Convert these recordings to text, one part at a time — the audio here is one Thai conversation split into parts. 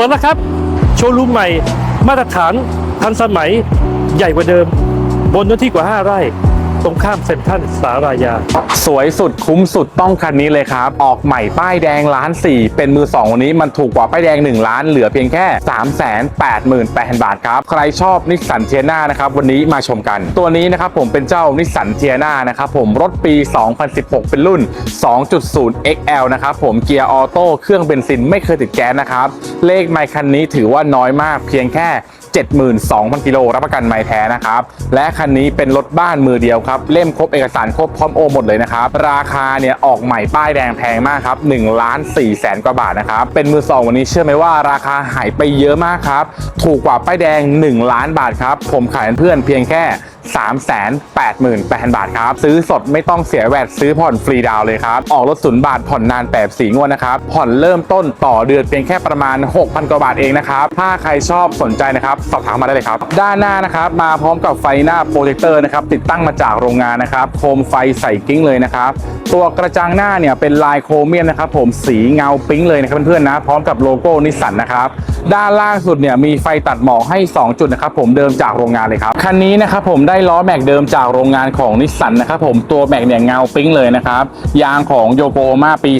ปิดแล้วครับ โชว์รูมใหม่ มาตรฐานทันสมัยใหญ่กว่าเดิม บนเนื้อที่กว่า 5 ไร่ตรงข้ามเซ็นทรัลสารายา สวยสุดคุ้มสุดต้องคันนี้เลยครับ ออกใหม่ป้ายแดงล้านสี่เป็นมือสองวันนี้มันถูกกว่าป้ายแดง 1 ล้านเหลือเพียงแค่ 3 8 8 0 0 0 บาทครับ ใครชอบนิสสันเทียนานะครับวันนี้มาชมกัน ตัวนี้นะครับผมเป็นเจ้านิสสันเทียนานะครับผมรถปี 2016 เป็นรุ่น 2.0 XL นะครับผมเกียร์ออโต้เครื่องเบนซินไม่เคยติดแก๊สนะครับ เลขไมค์คันนี้ถือว่าน้อยมากเพียงแค่ 72,000 กิโลรับประกันไม้แท้นะครับ และคันนี้เป็นรถบ้านมือเดียวครับ เล่มครบเอกสารครบพร้อมโอหมดเลยนะครับ ราคาเนี่ยออกใหม่ป้ายแดงแพงมากครับ1ล้าน4แสนกว่าบาทนะครับ เป็นมือสองวันนี้เชื่อไหมว่าราคาหายไปเยอะมากครับ ถูกกว่าป้ายแดง 1 ล้านบาทครับ ผมขายให้เพื่อนเพียงแค่ 388,000 บาทครับ ซื้อสดไม่ต้องเสียแวดซื้อผ่อนฟรีดาวเลยครับ ออกรถศูนย์บาทผ่อนนานแบบสีงวดนะครับ ผ่อนเริ่มต้นต่อเดือนเพียงแค่ประมาณ 6,000 กว่าบาทเองนะครับ ถ้าใครชอบสนใจนะครับ สอบถามมาได้เลยครับ ด้านหน้านะครับ มาพร้อมกับไฟหน้าโปรเจคเตอร์นะครับ ติดตั้งมาจากโรงงานนะครับ โคมไฟใส่กิ้งเลยนะครับตัวกระจังหน้าเนี่ยเป็นลายโครเมียมนะครับผมสีเงาปิ๊งเลยนะครับเพื่อนๆนะ พร้อมกับโลโก้นิสสันนะครับด้านล่างสุดเนี่ยมีไฟตัดหมอกให้ 2 จุดนะครับผมเดิมจากโรงงานเลยครับคันนี้นะครับผมได้ล้อแม็กเดิมจากโรงงานของนิสสันนะครับผมตัวแม็กเนี่ยเงาปิ๊งเลยนะครับยางของโยโกมาปี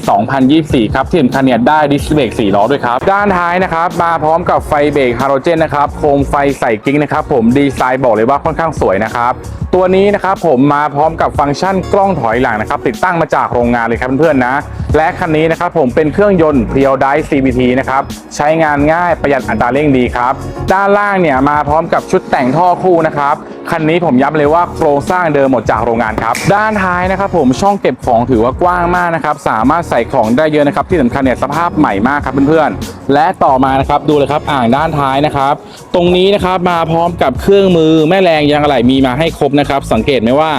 2024 ครับที่สำคัญเนี่ยได้ดิสเบรก4ล้อด้วยครับ ด้านท้ายนะครับมาพร้อมกับไฟเบรกฮาโลเจนนะครับโคมไฟใส่กิ้งนะครับผมดีไซน์บอกเลยว่าค่อนข้างสวยนะครับตัวนี้นะครับผมมาพร้อมกับฟังก์ชันกล้องถอยหลังนะครับติดตั้งมาจากโรงงานเลยครับเพื่อนๆนะ และคันนี้นะครับผมเป็นเครื่องยนต์ p r i o d i CVT นะครับใช้งานง่ายประหยัดอัตราเร่งดีครับ ด้านล่างเนี่ยมาพร้อมกับชุดแต่งท่อคู่นะครับคันนี้ผมย้ำเลยว่าโครงสร้างเดิมหมดจากโรงงานครับ ด้านท้ายนะครับผมช่องเก็บของถือว่ากว้างมากนะครับ สามารถใส่ของได้เยอะนะครับ ที่สำคัญเนี่ยสภาพใหม่มากครับเพื่อนๆ และต่อมานะครับดูเลยครับอ่างด้านท้ายนะครับ ตรงนี้นะครับมาพร้อมกับเครื่องมือแม่แรงยางอะไหล่มีมาให้ครบนะครับ สังเกตไหมว่า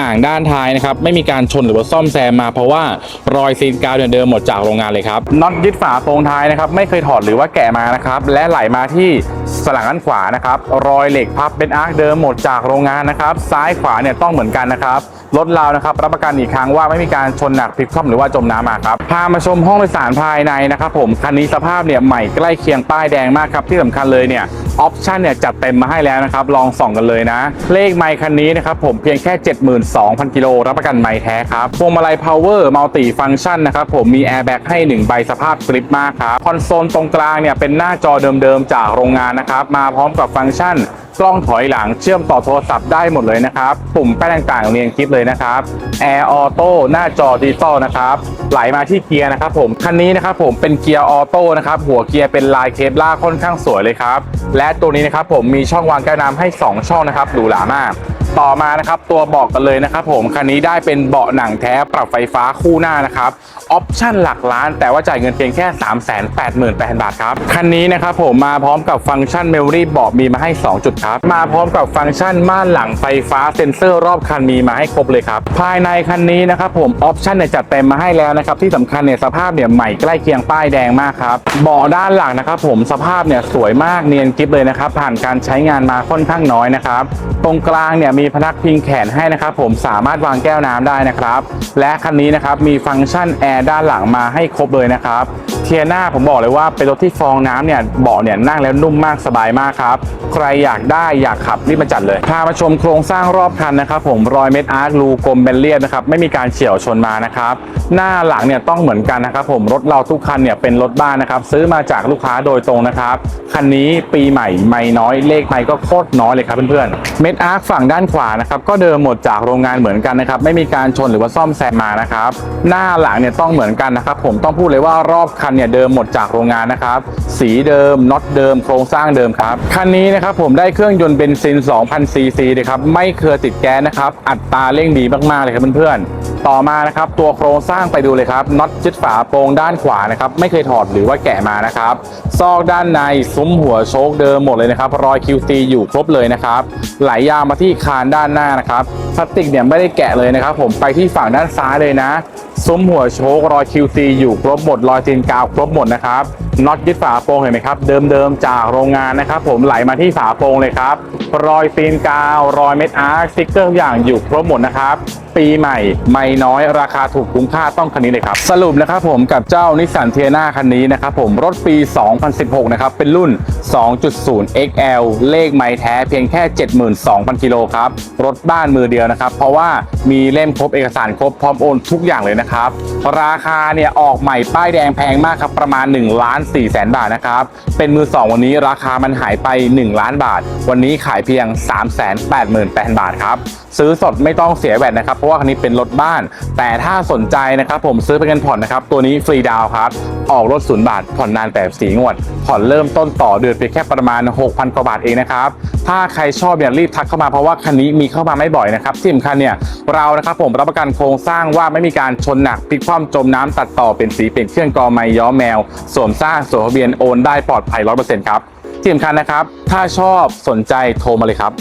อ่างด้านท้ายนะครับไม่มีการชนหรือว่าซ่อมแซมมาเพราะว่ารอยซีนกาวเนี่ยเดิมหมดจากโรงงานเลยครับน็อตยึดฝาตรงท้ายนะครับไม่เคยถอดหรือว่าแกะมานะครับและไหลมาที่สลังด้านขวานะครับรอยเหล็กพับเป็นอาร์คเดิมหมดจากโรงงานนะครับ ซ้ายขวาเนี่ยต้องเหมือนกันนะครับรถเรานะครับรับประกันอีกครั้งว่าไม่มีการชนหนักพลิกคว่ำหรือว่าจมน้ำมาครับพามาชมห้องโดยสารภายในนะครับผมคันนี้สภาพเนี่ยใหม่ใกล้เคียงป้ายแดงมากครับที่สำคัญเลยเนี่ยออปชันเนี่ยจัดเต็มมาให้แล้วนะครับ ลองส่องกันเลยนะ เลขไมค์คันนี้นะครับผมเพียงแค่ 72,000 กิโลรับประกันไมค์แท้ครับพวงมาลัย power multi function นะครับผมมี airbag ให้ 1 ใบสภาพกริปมากครับคอนโซลตรงกลางเนี่ยเป็นหน้าจอเดิมๆจากโรงงานนะครับมาพร้อมกับฟังก์ชัน กล้องถอยหลังเชื่อมต่อโทรศัพท์ได้หมดเลยนะครับ ปุ่มแป้นต่างๆเรียงคลิปเลยนะครับแอร์ออโต้หน้าจอดิจิตอลนะครับไหลมาที่เกียร์นะครับผมคันนี้นะครับผมเป็นเกียร์ออโต้นะครับหัวเกียร์เป็นลายเคปล่าค่อนข้างสวยเลยครับและตัวนี้นะครับผมมีช่องวางแก้วน้ำให้ 2 ช่องนะครับหรูหรามาก ต่อมานะครับตัวเบาะกันเลยนะครับผมคันนี้ได้เป็นเบาะหนังแท้ปรับไฟฟ้าคู่หน้านะครับออปชั่นหลักล้าน แต่ว่าจ่ายเงินเพียงแค่ 3 8 8 0 0 0 บาทครับคันนี้นะครับผมมาพร้อมกับฟังก์ชันเมมโมรี่เบาะมีมาให้ 2 จุดครับ มาพร้อมกับฟังก์ชันม่านหลังไฟฟ้าเซ็นเซอร์รอบคันมีมาให้ครบเลยครับภายในคันนี้นะครับผมออปชั่นเนี่ยจัดเต็มมาให้แล้วนะครับที่สำคัญเนี่ยสภาพเนี่ยใหม่ใกล้เคียงป้ายแดงมากครับเบาะด้านหลังนะครับผมสภาพเนี่ยสวยมากเนียนกริบเลยนะครับผ่านการใช้งานมาค่อนข้างน้อยนะครับตรงกลางเนี่ยมีีพนักพิงแขนให้นะครับผมสามารถวางแก้วน้ำได้นะครับ และคันนี้นะครับมีฟังก์ชันแอร์ด้านหลังมาให้ครบเลยนะครับเทียร่าผมบอกเลยว่าเป็นรถที่ฟองน้ำเนี่ยเบาะเนี่ยนั่งแล้วนุ่มมากสบายมากครับ ใครอยากได้อยากขับรีบมาจัดเลย พามาชมโครงสร้างรอบคันนะครับผมรอยเม็ดอาร์ครูกลมเบนเลียนนะครับไม่มีการเฉี่ยวชนมานะครับหน้าหลังเนี่ยต้องเหมือนกันนะครับผมรถเราทุกคันเนี่ยเป็นรถบ้านนะครับซื้อมาจากลูกค้าโดยตรงนะครับคันนี้ปีใหม่ไม่น้อยเลขไม่ก็โคตรน้อยเลยครับเพื่อนๆเม็ดอาร์คฝั่งด้านขวานะครับก็เดิมหมดจากโรงงานเหมือนกันนะครับไม่มีการชนหรือว่าซ่อมแซมมานะครับหน้าหลังเนี่ยต้องเหมือนกันนะครับผมต้องพูดเลยว่ารอบคันเนี่ยเดิมหมดจากโรงงานนะครับ สีเดิมน็อตเดิมโครงสร้างเดิมครับ คันนี้นะครับผมได้เครื่องยนต์เบนซิน 2,000 ซีซีเลยครับ ไม่เคยติดแก๊สนะครับ อัตราเร่งดีมากๆเลยครับเพื่อนๆ ต่อมานะครับตัวโครงสร้างไปดูเลยครับน็อตยึดฝาโปรงด้านขวานะครับไม่เคยถอดหรือว่าแกะมานะครับซอกด้านในซุ้มหัวโชคเดิมหมดเลยนะครับรอย QC อยู่ครบเลยนะครับไหลยาวมาที่คานด้านหน้านะครับพลาสติกเนี่ยไม่ได้แกะเลยนะครับ ผมไปที่ฝั่งด้านซ้ายเลยนะซุ้มหัวโชครอย QC อยู่ครบหมดรอยตีนกาวครบหมดนะครับน็อตยึดฝาโปรงเห็นไหมครับ เดิมๆจากโรงงานนะครับ ผมไหลมาที่ฝาโปรงเลยครับ รอยตีนกาว รอยเม็ดอาร์คสติ๊กเกอร์ทุกอย่างอยู่ครบหมดนะครับ ปีใหม่ไม่น้อยราคาถูกคุ้มค่าต้องคันนี้เลยครับ สรุปนะครับผมกับเจ้านิสสันเทียนาคันนี้นะครับผมรถปี 2016 นะครับ เป็นรุ่น 2.0 XL เลขไม้แท้เพียงแค่ 72,000 กิโลครับ รถบ้านมือเดียวนะครับ เพราะว่ามีเล่มครบเอกสารครบพร้อมโอนทุกอย่างเลยนะครับ ราคาเนี่ยออกใหม่ป้ายแดงแพงมากครับประมาณ1ล้าน4แสนบาทนะครับ เป็นมือ 2 วันนี้ราคามันหายไป 1 ล้านบาท วันนี้ขายเพียง 388,000 บาทครับ ซื้อสดไม่ต้องเสียแวดนะครับ เพราะว่าคันนี้เป็นรถบ้าน แต่ถ้าสนใจนะครับผมซื้อเป็นเงินผ่อนนะครับ ตัวนี้ฟรีดาวครับ ออกรถศูนย์บาท ผ่อนนานแบบสีงวด ผ่อนเริ่มต้นต่อเดือนเพียงแค่ประมาณ 6,000กว่าบาทเองนะครับ ถ้าใครชอบเนี่ยรีบทักเข้ามาเพราะว่าคันนี้มีเข้ามาไม่บ่อยนะครับที่สำคัญเนี่ยเรานะครับผมรับประกันโครงสร้างว่าไม่มีการชนหนักพลิกคว่ำจมน้ำตัดต่อเป็นสีเป็นเครื่องกรอไม้ย้อมแมวสวมสร้างสวมทะเบียนโอนได้ปลอดภัย 100%ครับ ที่สำคัญนะครับ ถ้าชอบสนใจโทรมาเลยครับ